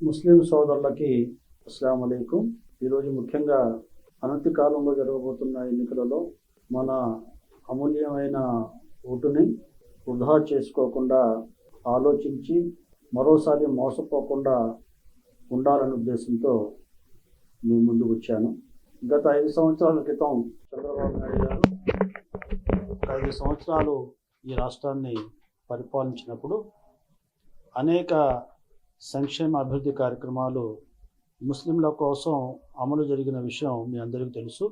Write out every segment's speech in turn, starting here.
ముస్లిం సోదరులకి అస్సలం అలైకుం. ఈరోజు ముఖ్యంగా అనతి కాలంలో జరగబోతున్న ఎన్నికలలో మన అమూల్యమైన ఓటుని వృధా చేసుకోకుండా ఆలోచించి మరోసారి మోసపోకుండా ఉండాలనే ఉద్దేశంతో మీ ముందుకు వచ్చాను. గత ఐదు సంవత్సరాల క్రితం చంద్రబాబు నాయుడు గారు ఐదు సంవత్సరాలు ఈ రాష్ట్రాన్ని పరిపాలించినప్పుడు అనేక సంక్షేమ అభివృద్ధి కార్యక్రమాలు ముస్లింల కోసం అమలు జరిగిన విషయం మీ అందరికీ తెలుసు.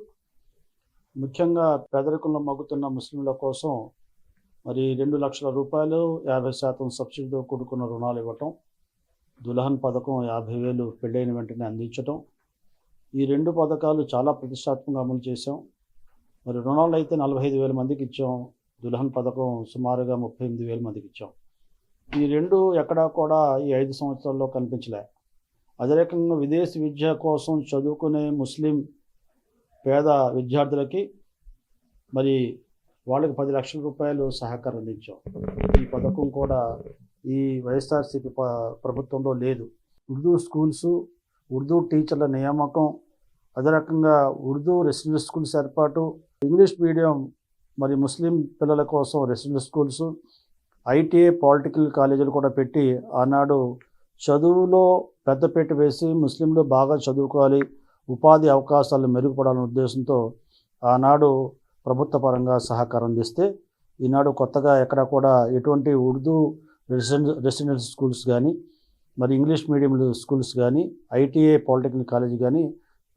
ముఖ్యంగా పేదరికంలో మగ్గుతున్న ముస్లింల కోసం మరి రెండు లక్షల రూపాయలు యాభై శాతం సబ్సిడీతో కూడుకున్న రుణాలు ఇవ్వటం దులహన్ పథకం యాభై వేలు పెళ్ళైన వెంటనే అందించటం. ఈ రెండు పథకాలు చాలా ప్రతిష్టాత్మకంగా అమలు చేశాం. మరి రుణాలు అయితే నలభై ఐదు వేల మందికి ఇచ్చాం. దులహన్ పథకం సుమారుగా ముప్పై ఎనిమిది వేల మందికి ఇచ్చాం. ఈ రెండు ఎక్కడా కూడా ఈ ఐదు సంవత్సరాల్లో కనిపించలే. అదే రకంగా విదేశీ విద్య కోసం చదువుకునే ముస్లిం పేద విద్యార్థులకి మరి వాళ్ళకి పది లక్షల రూపాయలు సహకారం అందించాం. ఈ పథకం కూడా ఈ వైఎస్ఆర్సీపీ ప ప్రభుత్వంలో లేదు. ఉర్దూ స్కూల్స్ ఉర్దూ టీచర్ల నియామకం అదే రకంగా ఉర్దూ రెసిడెంట్ స్కూల్స్ ఏర్పాటు ఇంగ్లీష్ మీడియం మరి ముస్లిం పిల్లల కోసం రెసిడెంట్ స్కూల్స్ ఐటీఐ పాలిటికల్ కాలేజీలు కూడా పెట్టి ఆనాడు చదువులో పెద్దపీట వేసి ముస్లింలు బాగా చదువుకోవాలి ఉపాధి అవకాశాలు మెరుగుపడాలనే ఉద్దేశంతో ఆనాడు ప్రభుత్వ పరంగా సహకారం అందిస్తే ఈనాడు కొత్తగా ఎక్కడ కూడా ఎటువంటి ఉర్దూ రెసిడెన్ రెసిడెన్షియల్ స్కూల్స్ కానీ మరి ఇంగ్లీష్ మీడియం స్కూల్స్ కానీ ఐటీఐ పాలిటెక్నిక్ కాలేజ్ కానీ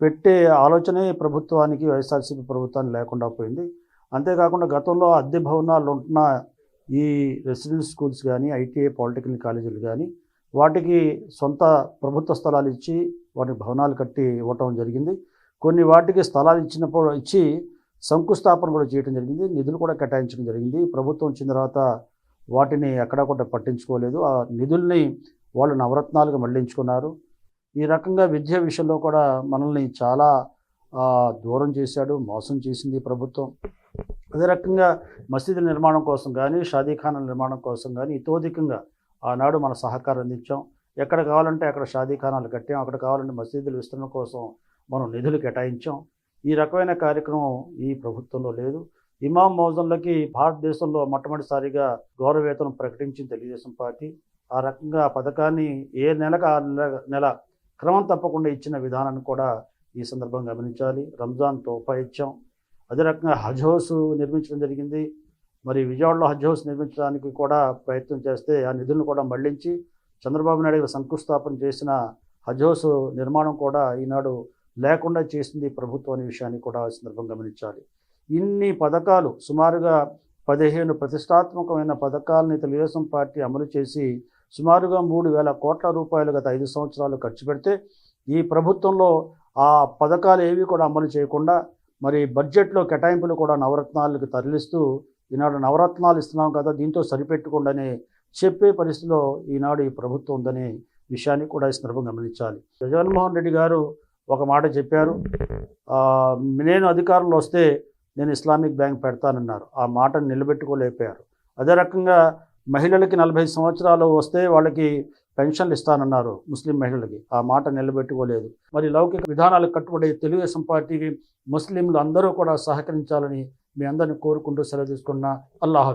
పెట్టే ఆలోచనే ప్రభుత్వానికి వైఎస్ఆర్సీపీ ప్రభుత్వానికి లేకుండా పోయింది. అంతేకాకుండా గతంలో అద్దె భవనాలు ఉంటున్న ఈ రెసిడెన్స్ స్కూల్స్ కానీ ఐటీఐ పాలిటెక్నిక్ కాలేజీలు కానీ వాటికి సొంత ప్రభుత్వ స్థలాలు ఇచ్చి వాటికి భవనాలు కట్టి ఇవ్వటం జరిగింది. కొన్ని వాటికి స్థలాలు ఇచ్చినప్పుడు ఇచ్చి శంకుస్థాపన కూడా చేయడం జరిగింది. నిధులు కూడా కేటాయించడం జరిగింది. ప్రభుత్వం వచ్చిన తర్వాత వాటిని ఎక్కడా కూడా పట్టించుకోలేదు. ఆ నిధుల్ని వాళ్ళు నవరత్నాలుగా మళ్ళించుకున్నారు. ఈ రకంగా విద్య విషయంలో కూడా మనల్ని చాలా దూరం చేశాడు మోసం చేసింది ప్రభుత్వం. అదే రకంగా మసీదుల నిర్మాణం కోసం కానీ షాదీఖానాల నిర్మాణం కోసం కానీ ఇతోధికంగా ఆనాడు మన సహకారం అందించాం. ఎక్కడ కావాలంటే అక్కడ షాదీఖానాలు కట్టాం. అక్కడ కావాలంటే మసీదుల విస్తరణ కోసం మనం నిధులు కేటాయించాం. ఈ రకమైన కార్యక్రమం ఈ ప్రభుత్వంలో లేదు. ఇమాం మౌజన్లకి భారతదేశంలో మొట్టమొదటిసారిగా గౌరవేతనం ప్రకటించింది తెలుగుదేశం పార్టీ. ఆ రకంగా పథకాన్ని ఏ నెలకు ఆ నెల నెల క్రమం తప్పకుండా ఇచ్చిన విధానాన్ని కూడా ఈ సందర్భంగా గమనించాలి. రంజాన్ తోఫా ఇచ్చాం. అదే రకంగా హజ్ హౌస్ నిర్మించడం జరిగింది. మరి విజయవాడలో హజ్ హౌస్ నిర్మించడానికి కూడా ప్రయత్నం చేస్తే ఆ నిధులను కూడా మళ్ళించి చంద్రబాబు నాయుడు శంకుస్థాపన చేసిన హజ్ హౌస్ నిర్మాణం కూడా ఈనాడు లేకుండా చేసింది ప్రభుత్వం అనే విషయాన్ని కూడా సందర్భం సందర్భంగా గమనించాలి. ఇన్ని పథకాలు సుమారుగా పదిహేను ప్రతిష్టాత్మకమైన పథకాలని తెలుగుదేశం పార్టీ అమలు చేసి సుమారుగా మూడు వేల కోట్ల రూపాయలు గత ఐదు సంవత్సరాలు ఖర్చు పెడితే ఈ ప్రభుత్వంలో ఆ పథకాలు ఏవి కూడా అమలు చేయకుండా మరి బడ్జెట్లో కేటాయింపులు కూడా నవరత్నాలకు తరలిస్తూ ఈనాడు నవరత్నాలు ఇస్తున్నాం కదా దీంతో సరిపెట్టుకోండి చెప్పే పరిస్థితిలో ఈనాడు ఈ ప్రభుత్వం ఉందనే విషయాన్ని కూడా ఈ సందర్భంగా గమనించాలి. జగన్మోహన్ రెడ్డి గారు ఒక మాట చెప్పారు. నేను అధికారంలో వస్తే నేను ఇస్లామిక్ బ్యాంక్ పెడతానన్నారు. ఆ మాటను నిలబెట్టుకోలేకపోయారు. అదే రకంగా మహిళలకి నలభై సంవత్సరాలు వస్తే వాళ్ళకి పెన్షన్లు ఇస్తానన్నారు ముస్లిం మహిళలకి. ఆ మాట నిలబెట్టుకోలేదు. మరి లౌకిక విధానాలకు కట్టుబడే తెలుగుదేశం పార్టీకి ముస్లింలు అందరూ కూడా సహకరించాలని మీ అందరిని కోరుకుంటూ సెలవు తీసుకున్న అల్లాహ్